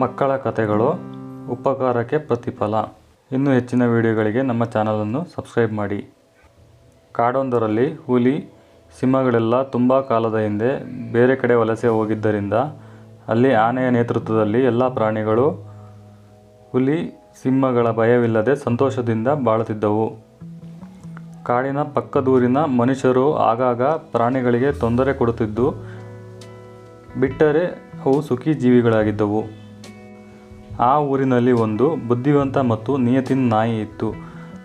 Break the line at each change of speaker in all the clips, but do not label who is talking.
ಮಕ್ಕಳ ಕಥೆಗಳು ಉಪಕಾರಕ್ಕೆ ಪ್ರತಿಫಲ. ಇನ್ನೂ ಹೆಚ್ಚಿನ ವಿಡಿಯೋಗಳಿಗೆ ನಮ್ಮ ಚಾನಲನ್ನು ಸಬ್ಸ್ಕ್ರೈಬ್ ಮಾಡಿ. ಕಾಡೊಂದರಲ್ಲಿ ಹುಲಿ, ಸಿಂಹಗಳೆಲ್ಲ ತುಂಬ ಕಾಲದ ಹಿಂದೆ ಬೇರೆ ಕಡೆ ವಲಸೆ ಹೋಗಿದ್ದರಿಂದ ಅಲ್ಲಿ ಆನೆಯ ನೇತೃತ್ವದಲ್ಲಿ ಎಲ್ಲ ಪ್ರಾಣಿಗಳು, ಹುಲಿ, ಸಿಂಹಗಳ ಭಯವಿಲ್ಲದೆ ಸಂತೋಷದಿಂದ ಬಾಳುತ್ತಿದ್ದವು. ಕಾಡಿನ ಪಕ್ಕದೂರಿನ ಮನುಷ್ಯರು ಆಗಾಗ ಪ್ರಾಣಿಗಳಿಗೆ ತೊಂದರೆ ಕೊಡುತ್ತಿದ್ದು, ಬಿಟ್ಟರೆ ಅವು ಸುಖಿ ಜೀವಿಗಳಾಗಿದ್ದವು ಆ ಊರಿನಲ್ಲಿ ಒಂದು ಬುದ್ಧಿವಂತ ಮತ್ತು ನಿಯತಿನ ನಾಯಿ ಇತ್ತು.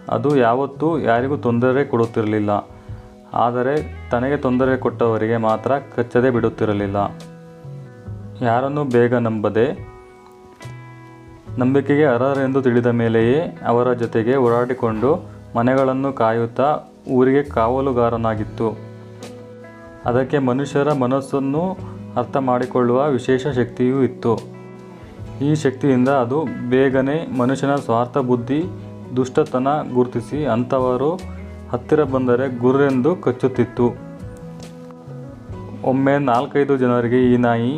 ಅದು ಯಾವತ್ತೂ ಯಾರಿಗೂ ತೊಂದರೆ ಕೊಡುತ್ತಿರಲಿಲ್ಲ. ಆದರೆ ತನಗೆ ತೊಂದರೆ ಕೊಟ್ಟವರಿಗೆ ಮಾತ್ರ ಕಚ್ಚದೆ ಬಿಡುತ್ತಿರಲಿಲ್ಲ. ಯಾರನ್ನು ಬೇಗ ನಂಬದೆ, ನಂಬಿಕೆಗೆ ಅರ್ಹರೆಂದು ತಿಳಿದ ಮೇಲೆಯೇ ಅವರ ಜೊತೆಗೆ ಓಡಾಡಿಕೊಂಡು ಮನೆಗಳನ್ನು ಕಾಯುತ್ತಾ ಊರಿಗೆ ಕಾವಲುಗಾರನಾಗಿತ್ತು. ಅದಕ್ಕೆ ಮನುಷ್ಯರ ಮನಸ್ಸನ್ನು ಅರ್ಥ ಮಾಡಿಕೊಳ್ಳುವ ವಿಶೇಷ ಶಕ್ತಿಯೂ ಇತ್ತು. ಈ ಶಕ್ತಿಯಿಂದ ಅದು ಬೇಗನೆ ಮನುಷ್ಯನ ಸ್ವಾರ್ಥ ಬುದ್ಧಿ, ದುಷ್ಟತನ ಗುರುತಿಸಿ ಅಂಥವರು ಹತ್ತಿರ ಬಂದರೆ ಗುರ್ರೆಂದು ಕಚ್ಚುತ್ತಿತ್ತು. ಒಮ್ಮೆ ನಾಲ್ಕೈದು ಜನರಿಗೆ ಈ ನಾಯಿ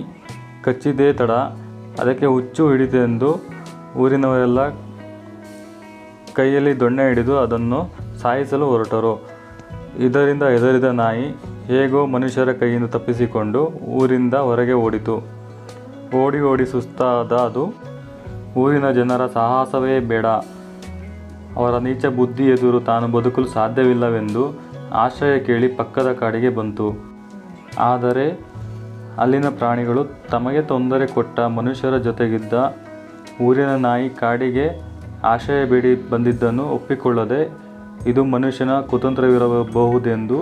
ಕಚ್ಚಿದೇ ತಡ, ಅದಕ್ಕೆ ಹುಚ್ಚು ಹಿಡಿತೆಂದು ಊರಿನವರೆಲ್ಲ ಕೈಯಲ್ಲಿ ದೊಣ್ಣೆ ಹಿಡಿದು ಅದನ್ನು ಸಾಯಿಸಲು ಹೊರಟರು. ಇದರಿಂದ ಹೆದರಿದ ನಾಯಿ ಹೇಗೋ ಮನುಷ್ಯರ ಕೈಯಿಂದ ತಪ್ಪಿಸಿಕೊಂಡು ಊರಿಂದ ಹೊರಗೆ ಓಡಿತು. ಓಡಿ ಓಡಿ ಸುಸ್ತಾದ ಅದು. ಊರಿನ ಜನರ ಸಾಹಸವೇ ಬೇಡ. ಅವರ ನೀಚ ಬುದ್ಧಿ ಎದುರು ತಾನು ಬದುಕಲು ಸಾಧ್ಯವಿಲ್ಲವೆಂದು ಆಶ್ರಯ ಕೇಳಿ ಪಕ್ಕದ ಕಾಡಿಗೆ ಬಂತು. ಆದರೆ ಅಲ್ಲಿನ ಪ್ರಾಣಿಗಳು ತಮಗೆ ತೊಂದರೆ ಕೊಟ್ಟ ಮನುಷ್ಯರ ಜೊತೆಗಿದ್ದ ಊರಿನ ನಾಯಿ ಕಾಡಿಗೆ ಆಶ್ರಯ ಬೇಡಿ ಬಂದಿದ್ದನ್ನು ಒಪ್ಪಿಕೊಳ್ಳದೆ ಇದು ಮನುಷ್ಯನ ಕುತಂತ್ರವಿರಬಹುದೆಂದು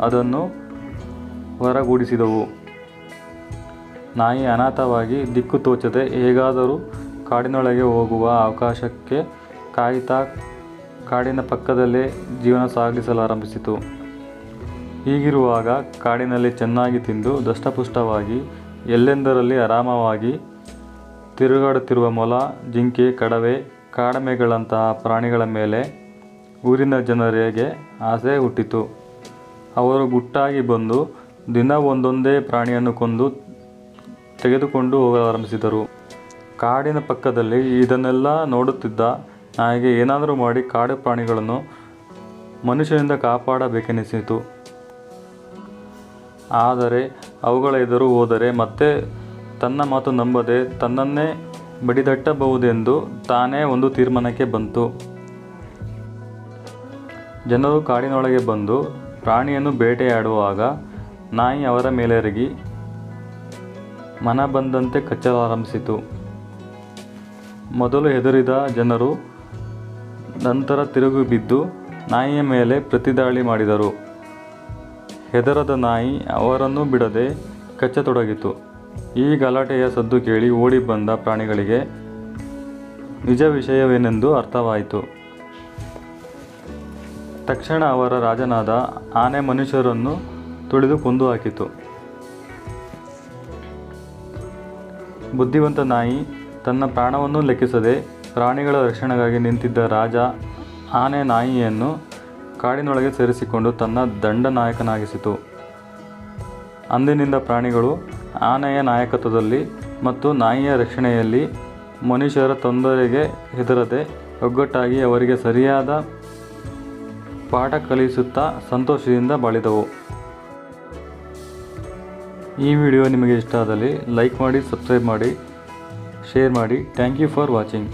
ಅದನ್ನು ಹೊರಗೂಡಿಸಿದವು ನಾಯಿ ಅನಾಥವಾಗಿ ದಿಕ್ಕು ತೋಚದೆ ಹೇಗಾದರೂ ಕಾಡಿನೊಳಗೆ ಹೋಗುವ ಅವಕಾಶಕ್ಕೆ ಕಾಯುತ್ತಾ ಕಾಡಿನ ಪಕ್ಕದಲ್ಲೇ ಜೀವನ ಸಾಗಿಸಲಾರಂಭಿಸಿತು. ಹೀಗಿರುವಾಗ ಕಾಡಿನಲ್ಲಿ ಚೆನ್ನಾಗಿ ತಿಂದು ದಷ್ಟಪುಷ್ಟವಾಗಿ ಎಲ್ಲೆಂದರಲ್ಲಿ ಆರಾಮವಾಗಿ ತಿರುಗಾಡುತ್ತಿರುವ ಮೊಲ, ಜಿಂಕೆ, ಕಡವೆ, ಕಾಡಮೆಗಳಂತಹ ಪ್ರಾಣಿಗಳ ಮೇಲೆ ಊರಿನ ಜನರಿಗೆ ಆಸೆ ಹುಟ್ಟಿತು. ಅವರು ಗುಟ್ಟಾಗಿ ಬಂದು ದಿನ ಒಂದೊಂದೇ ಪ್ರಾಣಿಯನ್ನು ಕೊಂದು ತೆಗೆದುಕೊಂಡು ಹೋಗಲಾರಂಭಿಸಿದರು. ಕಾಡಿನ ಪಕ್ಕದಲ್ಲಿ ಇದನ್ನೆಲ್ಲ ನೋಡುತ್ತಿದ್ದ ನಾಯಿಗೆ ಏನಾದರೂ ಮಾಡಿ ಕಾಡು ಪ್ರಾಣಿಗಳನ್ನು ಮನುಷ್ಯನಿಂದ ಕಾಪಾಡಬೇಕೆನಿಸಿತು. ಆದರೆ ಅವುಗಳ ಎದುರು ಹೋದರೆ ಮತ್ತೆ ತನ್ನ ಮಾತು ನಂಬದೆ ತನ್ನನ್ನೇ ಬಡಿದಟ್ಟಬಹುದೆಂದು ತಾನೇ ಒಂದು ತೀರ್ಮಾನಕ್ಕೆ ಬಂತು. ಜನರು ಕಾಡಿನೊಳಗೆ ಬಂದು ಪ್ರಾಣಿಯನ್ನು ಬೇಟೆಯಾಡುವಾಗ ನಾಯಿ ಅವರ ಮೇಲೆರಗಿ ಮನ ಬಂದಂತೆ ಕಚ್ಚಲಾರಂಭಿಸಿತು ಮೊದಲು ಹೆದರಿದ ಜನರು ನಂತರ ತಿರುಗಿ ಬಿದ್ದು ನಾಯಿಯ ಮೇಲೆ ಪ್ರತಿದಾಳಿ ಮಾಡಿದರು. ಹೆದರದ ನಾಯಿ ಅವರನ್ನು ಬಿಡದೆ ಕಚ್ಚತೊಡಗಿತು. ಈ ಗಲಾಟೆಯ ಸದ್ದು ಕೇಳಿ ಓಡಿ ಬಂದ ಪ್ರಾಣಿಗಳಿಗೆ ನಿಜ ವಿಷಯವೇನೆಂದು ಅರ್ಥವಾಯಿತು. ತಕ್ಷಣ ಅವರ ರಾಜನಾದ ಆನೆ ಮನುಷ್ಯರನ್ನು ತುಳಿದು ಕೊಂದು ಹಾಕಿತು. ಬುದ್ಧಿವಂತ ನಾಯಿ ತನ್ನ ಪ್ರಾಣವನ್ನು ಲೆಕ್ಕಿಸದೆ ಪ್ರಾಣಿಗಳ ರಕ್ಷಣೆಗಾಗಿ ನಿಂತಿದ್ದ ರಾಜ ಆನೆ ನಾಯಿಯನ್ನು ಕಾಡಿನೊಳಗೆ ಸೇರಿಸಿಕೊಂಡು ತನ್ನ ದಂಡನಾಯಕನಾಗಿಸಿತು ಅಂದಿನಿಂದ ಪ್ರಾಣಿಗಳು ಆನೆಯ ನಾಯಕತ್ವದಲ್ಲಿ ಮತ್ತು ನಾಯಿಯ ರಕ್ಷಣೆಯಲ್ಲಿ ಮನುಷ್ಯರ ತೊಂದರೆಗೆ ಹೆದರದೆ ಒಗ್ಗಟ್ಟಾಗಿ ಅವರಿಗೆ ಸರಿಯಾದ ಪಾಠ ಕಲಿಸುತ್ತಾ ಸಂತೋಷದಿಂದ ಬಾಳಿದವು. ಈ ವಿಡಿಯೋ ನಿಮಗೆ ಇಷ್ಟ ಆದಲ್ಲಿ ಲೈಕ್ ಮಾಡಿ, ಸಬ್ಸ್ಕ್ರೈಬ್ ಮಾಡಿ, ಶೇರ್ ಮಾಡಿ. Thank you for watching